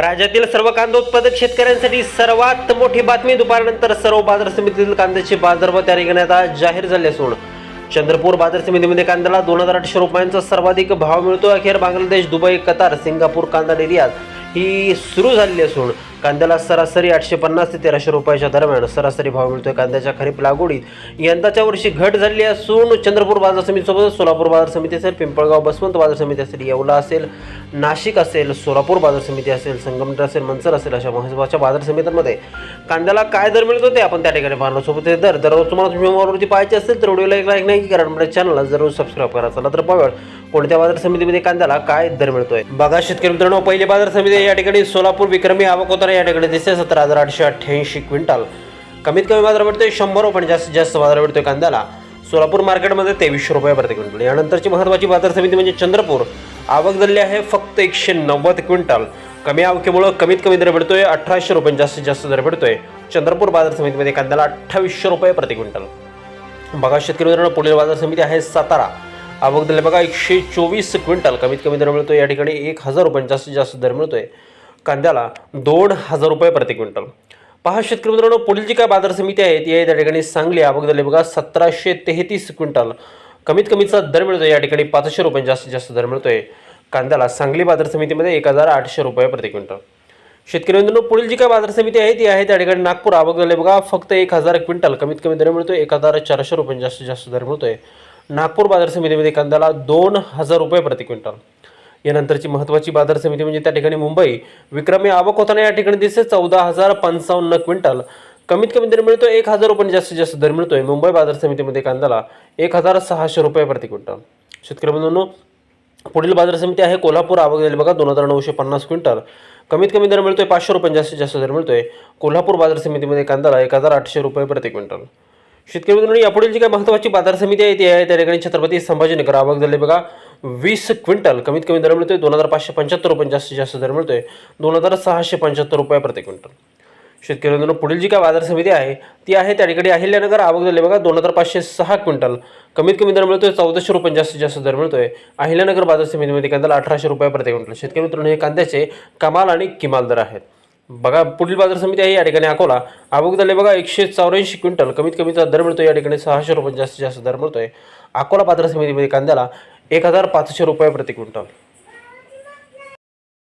राज्यातील सर्व कांदा उत्पादक शेतकऱ्यांसाठी सर्वात मोठी बातमी दुपारनंतर सर्व बाजार समितीतील कांद्याचे बाजारभाव तयारी करण्यात आता जाहीर झाले असून चंद्रपूर बाजार समितीमध्ये कांद्याला दोन हजार आठशे रुपयांचा सर्वाधिक भाव मिळतो. अखेर बांगलादेश दुबई कतार सिंगापूर कांदा निर्यात ही सुरू झालेली असून कांद्याला सरासरी आठशे पन्नास ते तेराशे रुपयाच्या दरम्यान सरासरी भाव मिळतोय कांद्याच्या खरीप लागवडीत. यंदाच्या वर्षी घट झाली असून चंद्रपूर बाजार समितीसोबत सोलापूर बाजार समिती असेल पिंपळगाव बसवंत बाजार समिती असेल येवला असेल नाशिक असेल सोलापूर बाजार समिती असेल संगमनेर असेल मनसर असेल अशा महत्त्वाच्या बाजार समित्यांमध्ये. कांद्याला काय दर मिळतो ते आपण त्या ठिकाणी पाहणार सोबत दर दररोज तुम्हाला तुम्ही मोबाईलवरती पाहायचे असेल तर व्हिडिओला एक लाईक नाही कारण माझ्या चॅनलला जरूर सबस्क्राईब करा. चला तर पाहूया कोणत्या बाजार समितीमध्ये कांद्याला काय दर मिळतोय. बघा शेतकरी मित्रांनो पहिली बाजार समिती या ठिकाणी सोलापूर विक्रमी आवक होताना या ठिकाणी दिसते सतरा हजार आठशे अठ्ठ्याऐंशी क्विंटल. कमीत कमी बाजार भेटतोय शंभर रुपये जास्तीत जास्त बाजार भेटतोय कांद्याला. सोलापूर मार्केटमध्ये तेवीसशे रुपये प्रति क्विंटल. यानंतरची महत्त्वाची बाजार समिती म्हणजे चंद्रपूर. आवक झाली आहे फक्त एकशे नव्वद क्विंटल. कमी आवकेमुळं कमीत कमी दर भेटतोय अठराशे रुपये जास्तीत जास्त दर भेटतोय चंद्रपूर बाजार समितीमध्ये कांद्याला अठ्ठावीसशे रुपये प्रति क्विंटल. बघा शेतकरी मित्रांनो पुढील बाजार समिती आहे सातारा. आवक दिले बघा एकशे चोवीस क्विंटल. कमीत कमी दर मिळतोय या ठिकाणी एक हजार रुपये जास्तीत जास्त दर मिळतोय. कांद्याला दोन हजार रुपये प्रति क्विंटल. पहा शेतकरी मित्रांनो पुढील जी काय बाजार समिती आहे ती आहे त्या ठिकाणी सांगली आवक दिले बघा सतराशे तेहतीस क्विंटल. कमीत कमीचा दर मिळतो या ठिकाणी पाचशे रुपये जास्तीत जास्त दर मिळतोय. कांद्याला सांगली बाजार समितीमध्ये एक हजार आठशे रुपये प्रति क्विंटल. शेतकरी मित्रांनो पुढील जी काय बाजार समिती आहे ती आहे त्या ठिकाणी नागपूर आवक झाले बघा फक्त एक हजार क्विंटल. कमीत कमी दर मिळतोय एक हजार चारशे रुपये जास्तीत जास्त दर मिळतोय. नागपूर बाजार समितीमध्ये कांद्याला दोन हजार रुपये प्रति क्विंटल. यानंतरची महत्त्वाची बाजार समिती म्हणजे त्या ठिकाणी मुंबई. विक्रमी आवक होताना या ठिकाणी दिसते चौदा हजार पंचावन्न क्विंटल. कमीत कमी दर मिळतो एक हजार रुपये जास्तीत जास्त दर मिळतोय. मुंबई बाजार समितीमध्ये कांद्याला एक हजार सहाशे रुपये प्रति क्विंटल. शेतकरी बंधूंनो पुढील बाजार समिती आहे कोल्हापूर. आवक झाली बघा दोन हजार नऊशे पन्नास क्विंटल. कमीत कमी दर मिळतोय पाचशे रुपये जास्तीत जास्त दर मिळतोय. कोल्हापूर बाजार समितीमध्ये कांद्याला एक हजार आठशे रुपये प्रति क्विंटल. शेतकरी मित्रांनो यापुढील जी काही महत्त्वाची बाजार समिती आहे ती आहे त्या ठिकाणी छत्रपती संभाजीनगर. आवक झाली बघा वीस क्विंटल कमीत कमी दर मिळतोय. दोन हजार पाचशे पंच्याहत्तर रुपये जास्तीत जास्त दर मिळतोय. दोन हजार सहाशे पंच्याहत्तर रुपये प्रति क्विंटल. शेतकरी पुढील जी काय बाजार समिती आहे ती आहे त्या ठिकाणी अहिल्यानगर आवक झाली बघा दोन हजार पाचशे सहा क्विंटल. कमीत कमी दर मिळतोय चौदाशे रुपये जास्तीत जास्त दर मिळतोय. अहिल्यानगर बाजार समितीमध्ये कांद्याला अठराशे रुपये प्रति क्विंटल. शेतकरी मित्रांनो हे कांद्याचे कमाल आणि किमाल दर आहेत. बघा पुढील बाजार समिती आहे या ठिकाणी अकोला. आवक झाले बघा एकशे चौऱ्याऐंशी क्विंटल. कमीत कमीचा दर मिळतो या ठिकाणी सहाशे रुपये जास्तीत जास्त दर मिळतोय. अकोला बाजार समितीमध्ये कांद्याला एक हजार पाचशे रुपये प्रति क्विंटल.